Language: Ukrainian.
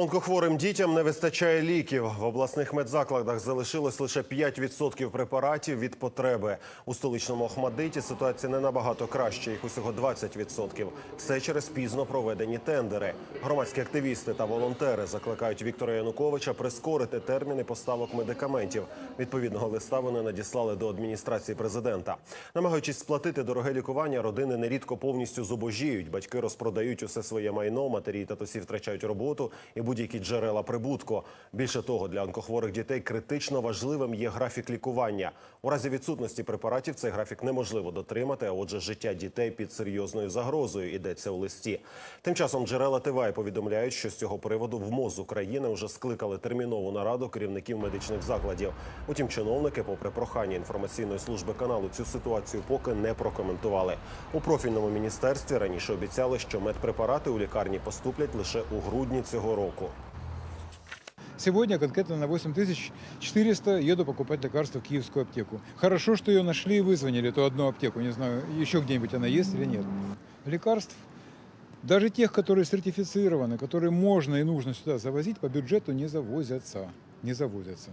Онкохворим дітям не вистачає ліків. В обласних медзакладах залишилось лише 5% препаратів від потреби. У столичному Охмадиті ситуація не набагато краще, їх усього 20%. Все через пізно проведені тендери. Громадські активісти та волонтери закликають Віктора Януковича прискорити терміни поставок медикаментів. Відповідного листа вони надіслали до адміністрації президента. Намагаючись сплатити дороге лікування, родини нерідко повністю зубожіють. Батьки розпродають усе своє майно, матері і татусі втрачають роботу і будь-які джерела прибутку. Більше того, для онкохворих дітей критично важливим є графік лікування. У разі відсутності препаратів цей графік неможливо дотримати, а отже, життя дітей під серйозною загрозою йдеться у листі. Тим часом джерела ТВА повідомляють, що з цього приводу в МОЗ України вже скликали термінову нараду керівників медичних закладів. Утім, чиновники, попри прохання інформаційної служби каналу, цю ситуацію поки не прокоментували. У профільному міністерстві раніше обіцяли, що медпрепарати у лікарні поступлять лише у грудні цього року. Сегодня конкретно на 8400 еду покупать лекарства в киевскую аптеку. Хорошо, что ее нашли и вызвонили, ту одну аптеку. Не знаю, еще где-нибудь она есть или нет. Лекарств, даже тех, которые сертифицированы, которые можно и нужно сюда завозить, по бюджету не завозятся. Не завозятся.